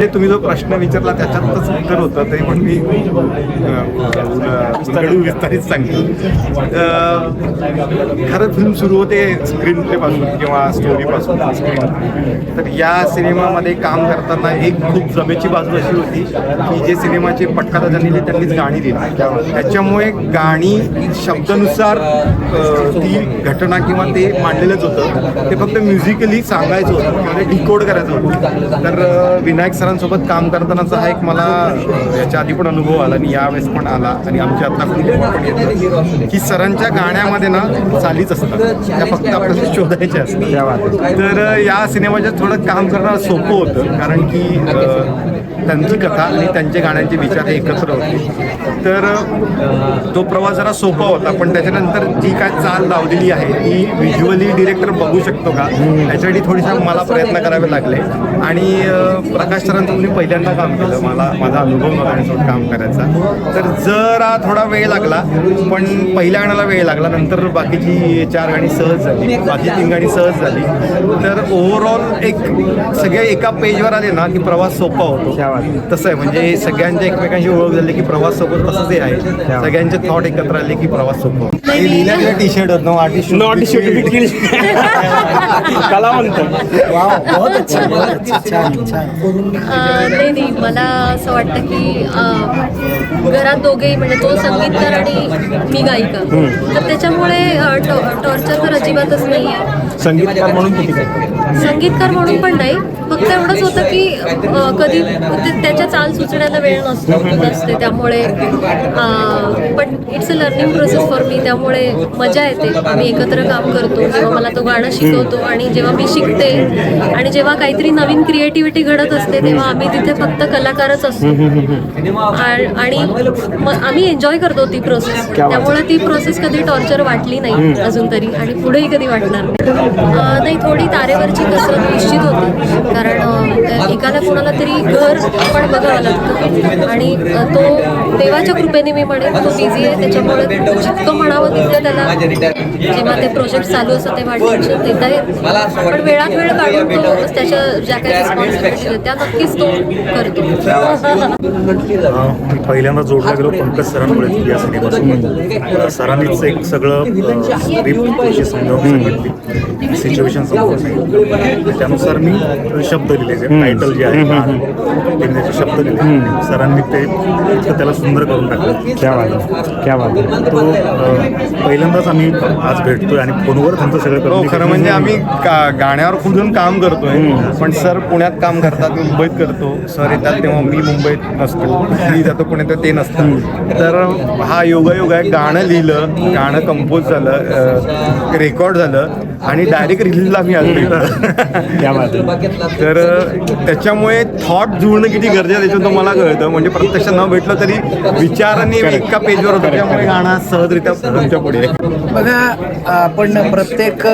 हे तुम्ही जो प्रश्न विचारला त्याच्यातच उत्तर होतं तरी पण मी विस्तारित सांगतो खरं फिल्म सुरू होते स्क्रीन प्लेपासून किंवा स्टोरीपासून स्क्रीन तर या सिनेमामध्ये काम करताना एक खूप जमेची बाजू अशी होती की जे सिनेमाचे पटकथा ज्यांनी लिहिली त्यांनीच गाणी दिली. त्याच्यामुळे गाणी शब्दानुसार ती घटना किंवा ते मांडलेलंच होतं. ते फक्त म्युझिकली सांगायचं होतं किंवा ते डिकोड करायचं होतं. तर विनायक सर सरांसोबत काम करतानाचा हा एक मला याच्या आधी पण अनुभव आला आणि यावेळेस पण आला. आणि आमच्या आता पण येतं की सरांच्या गाण्यामध्ये ना चालीच असतात. त्या फक्त आपल्याला शोधायच्या असतात. तर या सिनेमाच्या थोडं काम करणं सोपं होतं. कारण की त्यांची कथा आणि त्यांचे गाण्यांचे विचार एकत्र होते. तर तो प्रवास जरा सोपा होता. पण त्याच्यानंतर जी काय चाल लावलेली आहे ती व्हिज्युअली डिरेक्टर बघू शकतो का? याच्यासाठी थोडीसा मला प्रयत्न करावे लागले. आणि प्रकाश सर सरांचं मी पहिल्यांदा काम केलं मला माझा अनुभव नव्हता काम करायचा. तर जरा थोडा वेळ लागला पण पहिल्या गाण्याला वेळ लागला नंतर बाकीची चार गाणी सहज झाली बाकी तीन गाणी सहज झाली. तर ओव्हरऑल एक सगळे एका पेजवर आले ना की प्रवास सोपा होतो. तसं आहे म्हणजे सगळ्यांच्या एकमेकांशी ओळख झाली की प्रवास सोबत तसंच हे आहे सगळ्यांचे थॉट एकत्र आले की प्रवास सोपा होतो. नाही, लिहिलं टी शर्ट होत नॉट कलावंत. अं, नाही नाही मला असं वाटतं की घरात दोघेही म्हणजे तो संगीतकार आणि मी गायिका. तर त्याच्यामुळे टॉर्चर तर अजिबातच नाही आहे संगीतकार म्हणून संगीतकार म्हणून पण नाही. फक्त एवढंच होतं की कधी त्याच्या चाल सुचण्याला वेळ नसतो नसते त्यामुळे पण it's a learning process for me त्यामुळे मजा येते. आम्ही एकत्र काम करतो जेव्हा मला तो गाणं शिकवतो आणि जेव्हा मी शिकते आणि जेव्हा काहीतरी नवीन क्रिएटिव्हिटी घडत असते तेव्हा आम्ही तिथे फक्त कलाकारच असतो. आ- आणि म- आम्ही एन्जॉय करतो ती प्रोसेस त्यामुळे ती प्रोसेस कधी टॉर्चर वाटली नाही अजून तरी आणि पुढेही कधी वाटणार नाही. अं, नाही थोडी तारेवरची कसरत निश्चित होती. एकाला कोणाला तरी घर पण बघावं लागतं. आणि तो देवाच्या कृपेने मी म्हणेन तो बिझी आहे त्याच्यामुळे जितकं म्हणावं तितकं त्याला जेव्हा ते प्रोजेक्ट चालू असतं तेव्हा टेन्शन देता येत. पण वेळात वेळ काढून तो त्याच्या ज्या काही रिस्पॉन्सिबिलिटीज आहेत त्या नक्कीच तो करतो. मी पहिल्यांदा जोडला गेलो पंकज सरांमुळे या सिनेमासोबत सरांनीच एक सगळं स्क्रिप्ट समजावून सांगितली. सिच्युएशन समजावून सांगितली. त्यानुसार मी शब्द लिहिले जे टायटल जे आहे त्याचे शब्द लिहिले. सरांनी ते इतकं त्याला सुंदर करून टाकलं. क्या बात आहे क्या बात आहे. तो पहिल्यांदाच आम्ही आज भेटतोय आणि फोनवर त्यांचं सगळं हो करून खरं म्हणजे आम्ही का- गाण्यावर खुदून काम करतोय पण सर पुण्यात काम करतात मी मुंबईत करतो. सर येतात तेव्हा मी मुंबईत नसतो मी जातो पुण्यात तर ते नसतात. तर हा योगायोग आहे गाणं लिहिलं गाणं कंपोज झालं रेकॉर्ड झालं. आणि डायरेक्ट रिलीजला मी आलो. क्या बात आहे तर त्याच्यामुळे थॉट जुळणं किती गरजेचं आहे त्याच्यात मला कळतं. म्हणजे प्रत्यक्ष न भेटलं तरी विचाराने एका पेजवर होतं. त्यामुळे गाणं सहजरित्या तुमच्यापुढे. बघा आपण प्रत्येक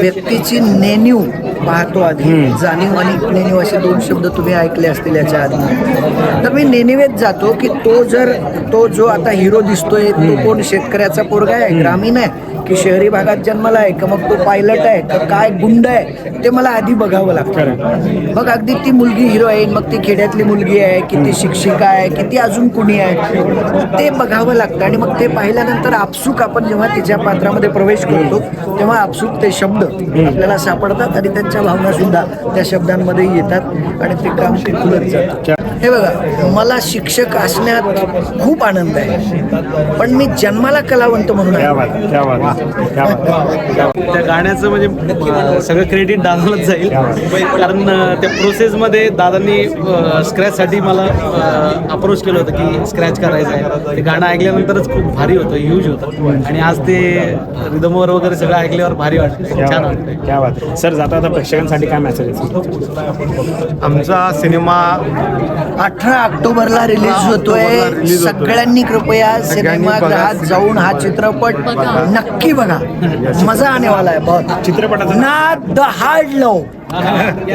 व्यक्तीची नेणीव पाहतो आधी. जाणीव आणि नेणीव असे दोन शब्द तुम्ही ऐकले असतील याच्या आधी. तर मी नेणिवेत जातो की तो जर तो जो आता हिरो दिसतोय तो कोण? शेतकऱ्याचा पोरगा आहे ग्रामीण आहे. की शहरी भागात जन्मला आहे का मग तो पायलट आहे का काय गुंड आहे ते मला आधी बघावं लागतं. मग अगदी ती मुलगी हिरोईन मग ती खेड्यातली मुलगी आहे की ती शिक्षिका आहे की ती अजून कुणी आहे ते बघावं लागतं. आणि मग ते पाहिल्यानंतर आपसूक आपण जेव्हा तिच्या पात्रामध्ये प्रवेश करतो तेव्हा आपसूक ते शब्द आपल्याला सापडतात आणि त्यांच्या भावना सुद्धा त्या शब्दांमध्ये येतात आणि ते काम ते खुलत जातं. हे बघा मला शिक्षक असण्यात खूप आनंद आहे. पण मी जन्माला कलावंत म्हणून क्या आहे. बात आहे क्या बात आहे क्या बात आहे. क्या बात आहे. त्या गाण्याचं म्हणजे सगळं क्रेडिट दादालाच जाईल. कारण त्या प्रोसेसमध्ये दादांनी स्क्रॅचसाठी मला अप्रोच केलं होतं की स्क्रॅच करायचं आहे. ते गाणं ऐकल्यानंतरच खूप भारी होतं ह्यूज होतं. आणि आज ते रिदमवर वगैरे सगळं ऐकल्यावर भारी वाटतं. छान आहे सर जाता आता प्रेक्षकांसाठी काय मेसेज आहे? आमचा सिनेमा अठरा ऑक्टोबरला रिलीज होतोय. सगळ्यांनी कृपया बघा. सिनेमागृहात जाऊन हा चित्रपट नक्की बघा. मजा आने वाला आहे बहुत चित्रपटाचं ना द हार्ड लव.